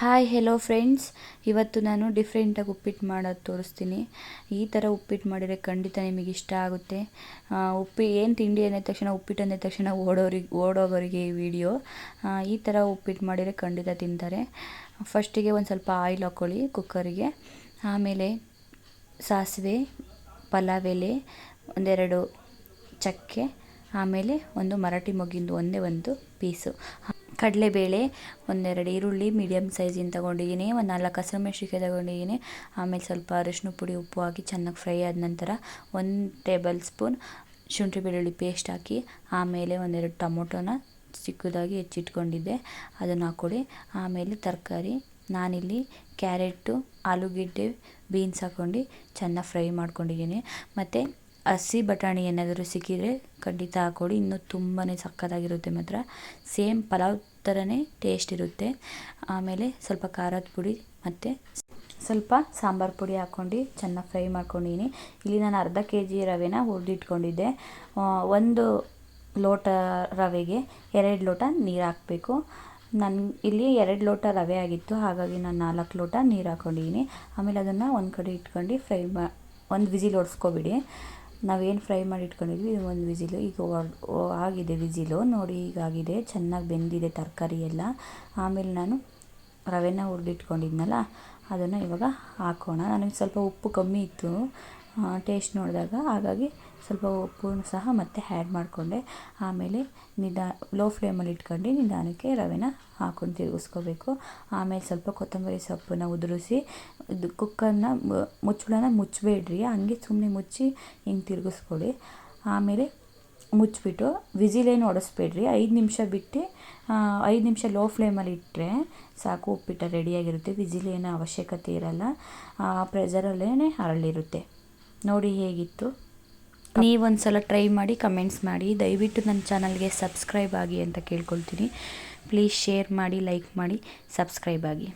Hi hello friends ಇವತ್ತು ನಾನು ಡಿಫ್ರೆಂಟಾಗಿ ಉಪ್ಪಿಟ್ಟು ಮಾಡೋದು ತೋರಿಸ್ತೀನಿ. ಈ ಥರ ಉಪ್ಪಿಟ್ಟು ಮಾಡಿದರೆ ಖಂಡಿತ ನಿಮಗೆ ಇಷ್ಟ ಆಗುತ್ತೆ. ಉಪ್ಪಿ ಏನು ತಿಂಡಿ ಅಂದ ತಕ್ಷಣ, ಉಪ್ಪಿಟ್ಟು ಅಂದ ತಕ್ಷಣ ಓಡೋರಿಗೆ ಓಡೋಗೋರಿಗೆ ಈ ವಿಡಿಯೋ ಈ ಥರ ಉಪ್ಪಿಟ್ಟು ಮಾಡಿದರೆ ಖಂಡಿತ ತಿಂತಾರೆ. ಫಸ್ಟಿಗೆ ಒಂದು ಸ್ವಲ್ಪ ಆಯಿಲ್ ಹಾಕ್ಕೊಳ್ಳಿ ಕುಕ್ಕರಿಗೆ ಆಮೇಲೆ ಸಾಸಿವೆ, ಪಲಾವ್ ಎಲೆ, ಒಂದೆರಡು ಚಕ್ಕೆ, ಆಮೇಲೆ ಒಂದು ಮರಾಠಿ ಮೊಗ್ಗಿಂದು ಒಂದೇ ಒಂದು ಪೀಸು. ಕಡಲೆಬೇಳೆ, ಒಂದೆರಡು ಈರುಳ್ಳಿ ಮೀಡಿಯಮ್ ಸೈಜಿನ ತೊಗೊಂಡಿದ್ದೀನಿ, ಒಂದು ನಾಲ್ಕು ಹಸಿಮೆಣ್ಸಿನ್ಕಾಯಿ ತೊಗೊಂಡಿದ್ದೀನಿ, ಆಮೇಲೆ ಸ್ವಲ್ಪ ಅರಿಶಿನ ಪುಡಿ ಉಪ್ಪು ಹಾಕಿ ಚೆನ್ನಾಗಿ ಫ್ರೈ ಆದ ನಂತರ ಒಂದು ಟೇಬಲ್ ಸ್ಪೂನ್ ಶುಂಠಿ ಬೆಳ್ಳುಳ್ಳಿ ಪೇಸ್ಟ್ ಹಾಕಿ, ಆಮೇಲೆ ಒಂದೆರಡು ಟೊಮೊಟೊನ ಚಿಕ್ಕದಾಗಿ ಹೆಚ್ಚಿಟ್ಕೊಂಡಿದ್ದೆ, ಅದನ್ನು ಹಾಕ್ಕೊಳ್ಳಿ ಆಮೇಲೆ ತರಕಾರಿ, ನಾನಿಲ್ಲಿ ಕ್ಯಾರೆಟು, ಆಲೂಗೆಡ್ಡೆ ಬೀನ್ಸ್ ಹಾಕ್ಕೊಂಡು ಚೆನ್ನಾಗಿ ಫ್ರೈ ಮಾಡ್ಕೊಂಡಿದ್ದೀನಿ. ಮತ್ತು ಹಸಿ ಬಟಾಣಿ ಏನಾದರೂ ಸಿಕ್ಕಿದರೆ ಖಂಡಿತ ಹಾಕ್ಕೊಡಿ. ಇನ್ನೂ ತುಂಬಾ ಸಕ್ಕತ್ತಾಗಿರುತ್ತೆ ಮಾತ್ರ. ಸೇಮ್ ಪಲಾವ್ ಥರನೇ ಟೇಸ್ಟ್ ಇರುತ್ತೆ. ಆಮೇಲೆ ಸ್ವಲ್ಪ ಖಾರದ ಪುಡಿ ಮತ್ತು ಸ್ವಲ್ಪ ಸಾಂಬಾರು ಪುಡಿ ಹಾಕ್ಕೊಂಡು ಚೆನ್ನಾಗಿ ಫ್ರೈ ಮಾಡ್ಕೊಂಡಿದ್ದೀನಿ ಇಲ್ಲಿ ನಾನು ಅರ್ಧ ಕೆ ಜಿ ರವೆನ ಹುರಿದಿಟ್ಕೊಂಡಿದ್ದೆ. ಒಂದು ಲೋಟ ರವೆಗೆ ಎರಡು ಲೋಟ ನೀರು ಹಾಕಬೇಕು. ನನ್ನ ಇಲ್ಲಿ ಎರಡು ಲೋಟ ರವೆ ಆಗಿತ್ತು. ಹಾಗಾಗಿ ನಾನು ನಾಲ್ಕು ಲೋಟ ನೀರು ಹಾಕ್ಕೊಂಡಿದ್ದೀನಿ ಆಮೇಲೆ ಅದನ್ನು ಒಂದು ಕಡೆ ಇಟ್ಕೊಂಡು ಫ್ರೈ ಮಾ, ಒಂದು ವಿಜಿಲ್ ಹೊಡ್ಸ್ಕೊಬಿಡಿ ನಾವೇನು ಫ್ರೈ ಮಾಡಿ ಇಟ್ಕೊಂಡಿದ್ವಿ ಇದು ಒಂದು ವಿಝಿಲು ಈಗ ಆಗಿದೆ ವಿಝಿಲು ನೋಡಿ ಈಗ ಆಗಿದೆ ಚೆನ್ನಾಗಿ ಬೆಂದಿದೆ ತರಕಾರಿ ಎಲ್ಲ. ಆಮೇಲೆ ನಾನು ರವೆನ ಹುರಿದಿಟ್ಕೊಂಡಿದ್ನಲ್ಲ, ಅದನ್ನು ಇವಾಗ ಹಾಕೋಣ. ನನಗೆ ಸ್ವಲ್ಪ ಉಪ್ಪು ಕಮ್ಮಿ ಇತ್ತು ಟೇಸ್ಟ್ ನೋಡಿದಾಗ. ಹಾಗಾಗಿ ಸ್ವಲ್ಪ ಉಪ್ಪು ಸಹ ಮತ್ತೆ ಆ್ಯಡ್ ಮಾಡಿಕೊಂಡೆ. ಆಮೇಲೆ ನಿದಾ ಲೋ ಫ್ಲೇಮಲ್ಲಿ ಇಟ್ಕೊಂಡು ನಿಧಾನಕ್ಕೆ ರವೆನ ಹಾಕೊಂಡು ತಿರುಗಿಸ್ಕೋಬೇಕು. ಆಮೇಲೆ ಸ್ವಲ್ಪ ಕೊತ್ತಂಬರಿ ಸೊಪ್ಪನ್ನು ಉದುರಿಸಿ, ಇದು ಕುಕ್ಕರ್ನ ಮುಚ್ಚಳನ ಮುಚ್ಚಬೇಡ್ರಿ. ಹಂಗೆ ಸುಮ್ಮನೆ ಮುಚ್ಚಿ ಹಿಂಗೆ ತಿರುಗಿಸ್ಕೊಳ್ಳಿ ಆಮೇಲೆ ಮುಚ್ಚಿಬಿಟ್ಟು ವಿಸಿಲೇನು ಒಡಿಸ್ಬೇಡ್ರಿ. ಐದು ನಿಮಿಷ ಬಿಟ್ಟು ಐದು ನಿಮಿಷ ಲೋ ಫ್ಲೇಮಲ್ಲಿ ಇಟ್ಟರೆ ಸಾಕು ಉಪ್ಪಿಟ್ಟು ರೆಡಿಯಾಗಿರುತ್ತೆ. ವಿಸಿಲೇನೋ ಅವಶ್ಯಕತೆ ಇರಲ್ಲ. ಆ ಪ್ರೆಷರಲ್ಲೇ ಹರಳಿರುತ್ತೆ ನೋಡಿ ಹೇಗಿತ್ತು. ನೀವೊಂದು ಸಲ ಟ್ರೈ ಮಾಡಿ ಕಮೆಂಟ್ಸ್ ಮಾಡಿ. ದಯವಿಟ್ಟು ನನ್ನ ಚಾನಲ್ಗೆ ಸಬ್ಸ್ಕ್ರೈಬ್ ಆಗಿ ಅಂತ ಕೇಳ್ಕೊಳ್ತೀನಿ. ಪ್ಲೀಸ್ ಶೇರ್ ಮಾಡಿ ಲೈಕ್ ಮಾಡಿ ಸಬ್ಸ್ಕ್ರೈಬ್ ಆಗಿ.